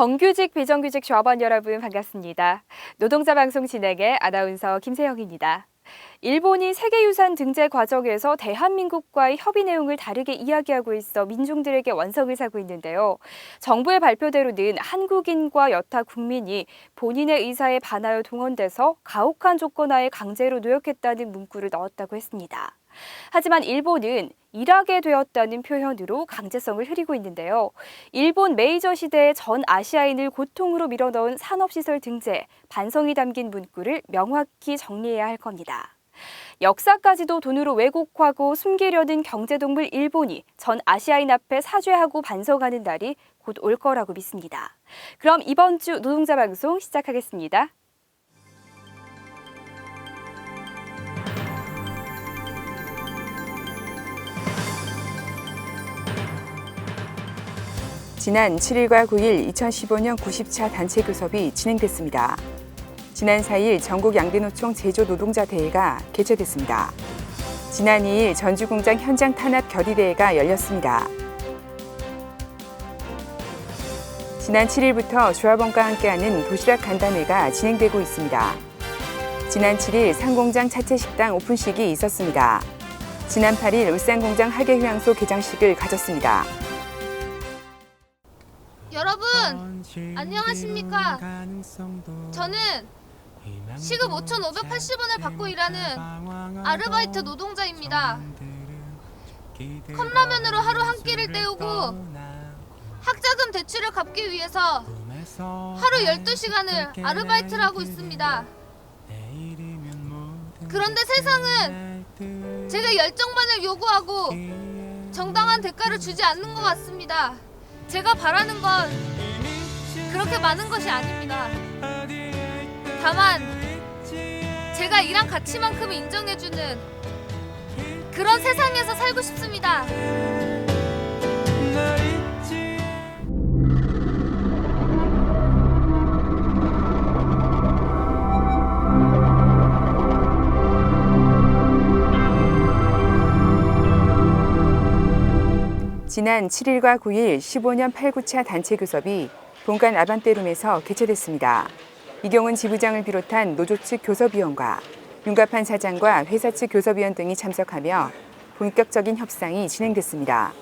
정규직 비정규직 조합원 여러분 반갑습니다. 노동자 방송 진행의 아나운서 김세영입니다. 일본이 세계유산 등재 과정에서 대한민국과의 협의 내용을 다르게 이야기하고 있어 민중들에게 원성을 사고 있는데요. 정부의 발표대로는 한국인과 여타 국민이 본인의 의사에 반하여 동원돼서 가혹한 조건 하에 강제로 노역했다는 문구를 넣었다고 했습니다. 하지만 일본은 일하게 되었다는 표현으로 강제성을 흐리고 있는데요. 일본 메이저 시대의 전 아시아인을 고통으로 밀어넣은 산업시설 등재, 반성이 담긴 문구를 명확히 정리해야 할 겁니다. 역사까지도 돈으로 왜곡하고 숨기려는 경제동물 일본이 전 아시아인 앞에 사죄하고 반성하는 날이 곧 올 거라고 믿습니다. 그럼 이번 주 노동자 방송 시작하겠습니다. 지난 7일과 9일 2015년 90차 단체 교섭이 진행됐습니다. 지난 4일 전국 양대노총 제조 노동자 대회가 개최됐습니다. 지난 2일 전주공장 현장 탄압 결의대회가 열렸습니다. 지난 7일부터 조합원과 함께하는 도시락 간담회가 진행되고 있습니다. 지난 7일 상공장 차체 식당 오픈식이 있었습니다. 지난 8일 울산공장 하계휴양소 개장식을 가졌습니다. 여러분 안녕하십니까? 저는 시급 5,580원을 받고 일하는 아르바이트 노동자입니다. 컵라면으로 하루 한 끼를 때우고 학자금 대출을 갚기 위해서 하루 12시간을 아르바이트를 하고 있습니다. 그런데 세상은 제가 열정만을 요구하고 정당한 대가를 주지 않는 것 같습니다. 제가 바라는 건 그렇게 많은 것이 아닙니다. 다만 제가 일한 가치만큼 인정해주는 그런 세상에서 살고 싶습니다. 지난 7일과 9일 15년 8구차 단체 교섭이 본관 아반떼룸에서 개최됐습니다. 이경훈 지부장을 비롯한 노조 측 교섭위원과 윤갑한 사장과 회사 측 교섭위원 등이 참석하며 본격적인 협상이 진행됐습니다.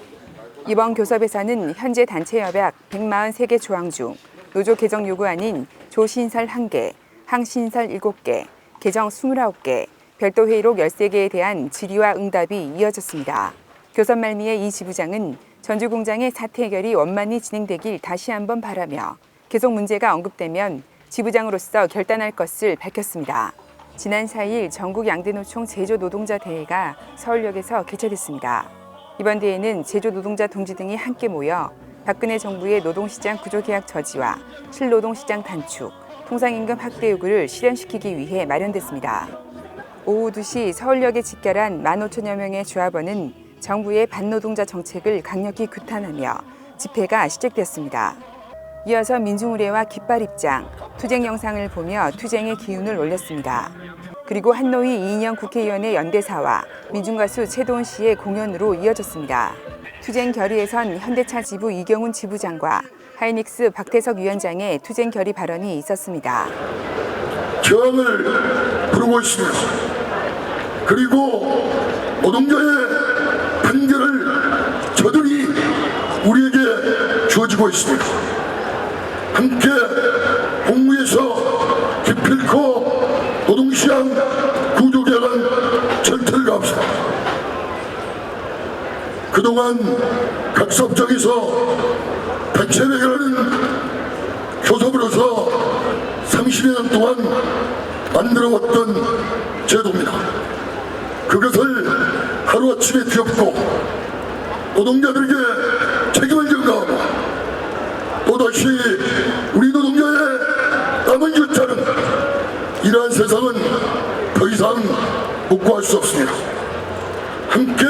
이번 교섭에서는 현재 단체 협약 143개 조항 중 노조 개정 요구안인 조신설 1개, 항신설 7개, 개정 29개, 별도 회의록 13개에 대한 질의와 응답이 이어졌습니다. 교섭 말미에 이 지부장은 전주 공장의 사태 해결이 원만히 진행되길 다시 한번 바라며 계속 문제가 언급되면 지부장으로서 결단할 것을 밝혔습니다. 지난 4일 전국 양대노총 제조 노동자 대회가 서울역에서 개최됐습니다. 이번 대회는 제조 노동자 동지 등이 함께 모여 박근혜 정부의 노동시장 구조계약 저지와 실노동시장 단축, 통상임금 확대 요구를 실현시키기 위해 마련됐습니다. 오후 2시 서울역에 집결한 15,000여 명의 조합원은 정부의 반노동자 정책을 강력히 규탄하며 집회가 시작됐습니다. 이어서 민중의례와 깃발 입장, 투쟁 영상을 보며 투쟁의 기운을 올렸습니다. 그리고 한노위 이인영 국회의원의 연대사와 민중가수 최도원 씨의 공연으로 이어졌습니다. 투쟁 결의에선 현대차 지부 이경훈 지부장과 하이닉스 박태석 위원장의 투쟁 결의 발언이 있었습니다. 저항을 부르고 있습니다. 그리고 노동자의 판결을 저들이 우리에게 주어지고 있습니다. 함께 공무에서 기필코 노동시장 구조개혁안 절차를 가합시다. 그동안 각 단체 대결하는 교섭으로서 30여 년 동안 만들어왔던 제도입니다. 그것을 하루아침에 뒤엎고 노동자들에게 책임을 전가하고 또다시 우리 노동자의 남은 유차는 이러한 세상은 더 이상 묵고할 수 없습니다. 함께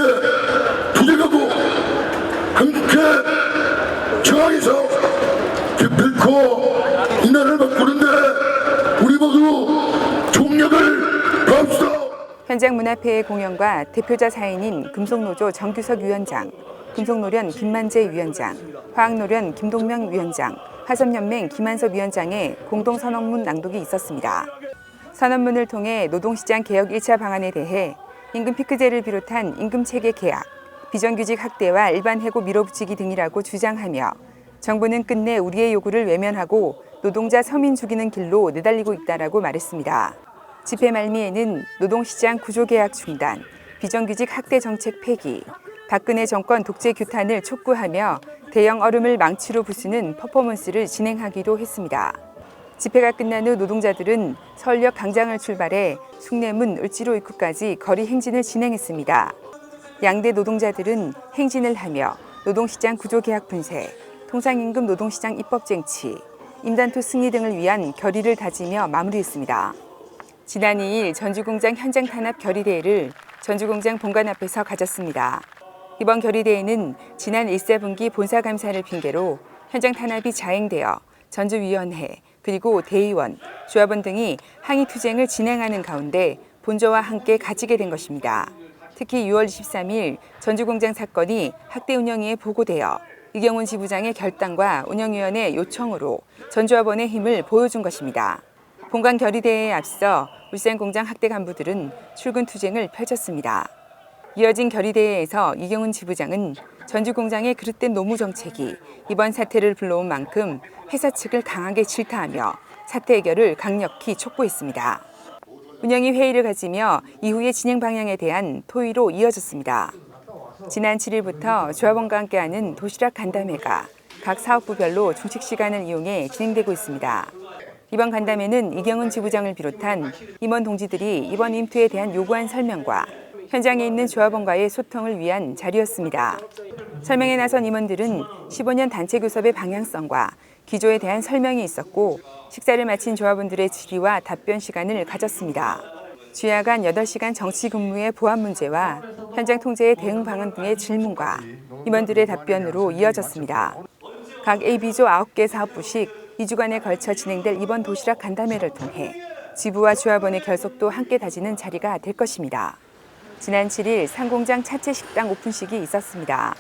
투쟁하고 함께 저항해서 기필코 이 나라를 바꾸는데 우리 모두 총력을 다합시다. 현장 문화회의 공연과 대표자 사인인 금속노조 정규석 위원장, 금속노련 김만재 위원장, 화학노련 김동명 위원장, 화섬연맹 김한섭 위원장의 공동 선언문 낭독이 있었습니다. 선언문을 통해 노동시장 개혁 1차 방안에 대해 임금 피크제를 비롯한 임금 체계 개혁, 비정규직 학대와 일반 해고 밀어붙이기 등이라고 주장하며 정부는 끝내 우리의 요구를 외면하고 노동자 서민 죽이는 길로 내달리고 있다라고 말했습니다. 집회 말미에는 노동시장 구조개혁 중단, 비정규직 학대 정책 폐기, 박근혜 정권 독재 규탄을 촉구하며 대형 얼음을 망치로 부수는 퍼포먼스를 진행하기도 했습니다. 집회가 끝난 후 노동자들은 서울역 광장을 출발해 숭례문 을지로 입구까지 거리 행진을 진행했습니다. 양대 노동자들은 행진을 하며 노동시장 구조개혁 분쇄, 통상임금 노동시장 입법 쟁취, 임단토 승리 등을 위한 결의를 다지며 마무리했습니다. 지난 2일 전주공장 현장 탄압 결의대회를 전주공장 본관 앞에서 가졌습니다. 이번 결의대회는 지난 1사분기 본사 감사를 핑계로 현장 탄압이 자행되어 전주위원회 그리고 대의원, 조합원 등이 항의 투쟁을 진행하는 가운데 본저와 함께 가지게 된 것입니다. 특히 6월 23일 전주공장 사건이 학대 운영위에 보고되어 이경훈 지부장의 결단과 운영위원회 요청으로 전조합원의 힘을 보여준 것입니다. 본관 결의대회에 앞서 울산공장 학대 간부들은 출근 투쟁을 펼쳤습니다. 이어진 결의대회에서 이경훈 지부장은 전주공장의 그릇된 노무 정책이 이번 사태를 불러온 만큼 회사 측을 강하게 질타하며 사태 해결을 강력히 촉구했습니다. 운영위 회의를 가지며 이후의 진행 방향에 대한 토의로 이어졌습니다. 지난 7일부터 조합원과 함께하는 도시락 간담회가 각 사업부별로 중식 시간을 이용해 진행되고 있습니다. 이번 간담회는 이경훈 지부장을 비롯한 임원 동지들이 이번 임투에 대한 요구한 설명과 현장에 있는 조합원과의 소통을 위한 자리였습니다. 설명에 나선 임원들은 15년 단체 교섭의 방향성과 기조에 대한 설명이 있었고 식사를 마친 조합원들의 질의와 답변 시간을 가졌습니다. 주야간 8시간 정치 근무의 보안 문제와 현장 통제의 대응 방안 등의 질문과 임원들의 답변으로 이어졌습니다. 각 AB조 9개 사업부씩 2주간에 걸쳐 진행될 이번 도시락 간담회를 통해 지부와 조합원의 결속도 함께 다지는 자리가 될 것입니다. 지난 7일 상공장 차체 식당 오픈식이 있었습니다.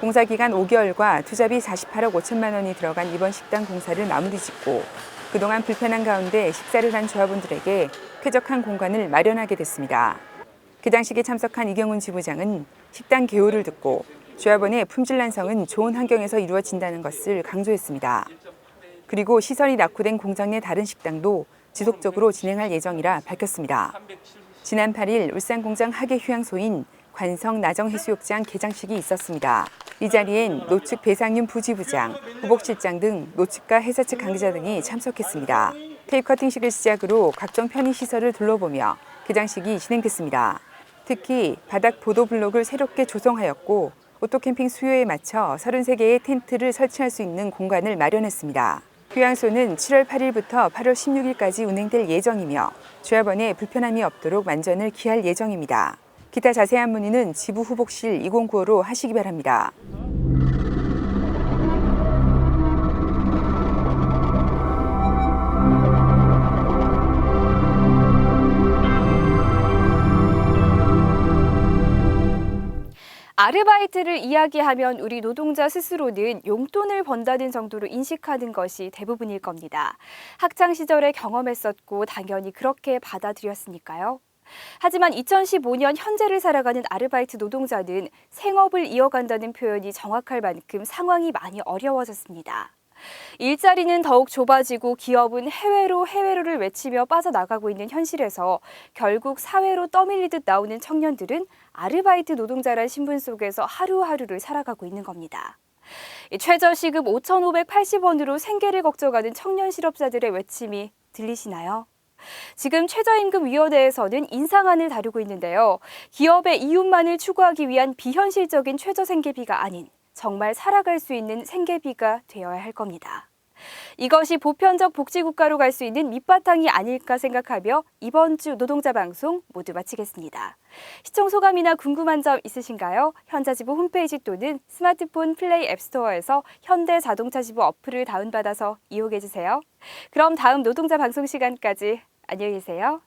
공사 기간 5개월과 투자비 48억 5천만 원이 들어간 이번 식당 공사를 마무리 짓고 그동안 불편한 가운데 식사를 한 조합원들에게 쾌적한 공간을 마련하게 됐습니다. 개장식에 참석한 이경훈 지부장은 식당 개요를 듣고 조합원의 품질 난성은 좋은 환경에서 이루어진다는 것을 강조했습니다. 그리고 시설이 낙후된 공장 내 다른 식당도 지속적으로 진행할 예정이라 밝혔습니다. 지난 8일 울산 공장 하계 휴양소인 관성 나정 해수욕장 개장식이 있었습니다. 이 자리엔 노측 배상윤 부지부장, 후복실장 등 노측과 회사 측 관계자 등이 참석했습니다. 테이프 커팅식을 시작으로 각종 편의 시설을 둘러보며 개장식이 진행됐습니다. 특히 바닥 보도 블록을 새롭게 조성하였고 오토캠핑 수요에 맞춰 33개의 텐트를 설치할 수 있는 공간을 마련했습니다. 휴양소는 7월 8일부터 8월 16일까지 운행될 예정이며 조합원에 불편함이 없도록 만전을 기할 예정입니다. 기타 자세한 문의는 지부 후복실 2095로 하시기 바랍니다. 아르바이트를 이야기하면 우리 노동자 스스로는 용돈을 번다는 정도로 인식하는 것이 대부분일 겁니다. 학창 시절에 경험했었고 당연히 그렇게 받아들였으니까요. 하지만 2015년 현재를 살아가는 아르바이트 노동자는 생업을 이어간다는 표현이 정확할 만큼 상황이 많이 어려워졌습니다. 일자리는 더욱 좁아지고 기업은 해외로 해외로를 외치며 빠져나가고 있는 현실에서 결국 사회로 떠밀리듯 나오는 청년들은 아르바이트 노동자란 신분 속에서 하루하루를 살아가고 있는 겁니다. 이 최저시급 5,580원으로 생계를 걱정하는 청년 실업자들의 외침이 들리시나요? 지금 최저임금위원회에서는 인상안을 다루고 있는데요. 기업의 이윤만을 추구하기 위한 비현실적인 최저생계비가 아닌 정말 살아갈 수 있는 생계비가 되어야 할 겁니다. 이것이 보편적 복지국가로 갈 수 있는 밑바탕이 아닐까 생각하며 이번 주 노동자 방송 모두 마치겠습니다. 시청 소감이나 궁금한 점 있으신가요? 현자지부 홈페이지 또는 스마트폰 플레이 앱스토어에서 현대 자동차 지부 어플을 다운받아서 이용해 주세요. 그럼 다음 노동자 방송 시간까지 안녕히 계세요.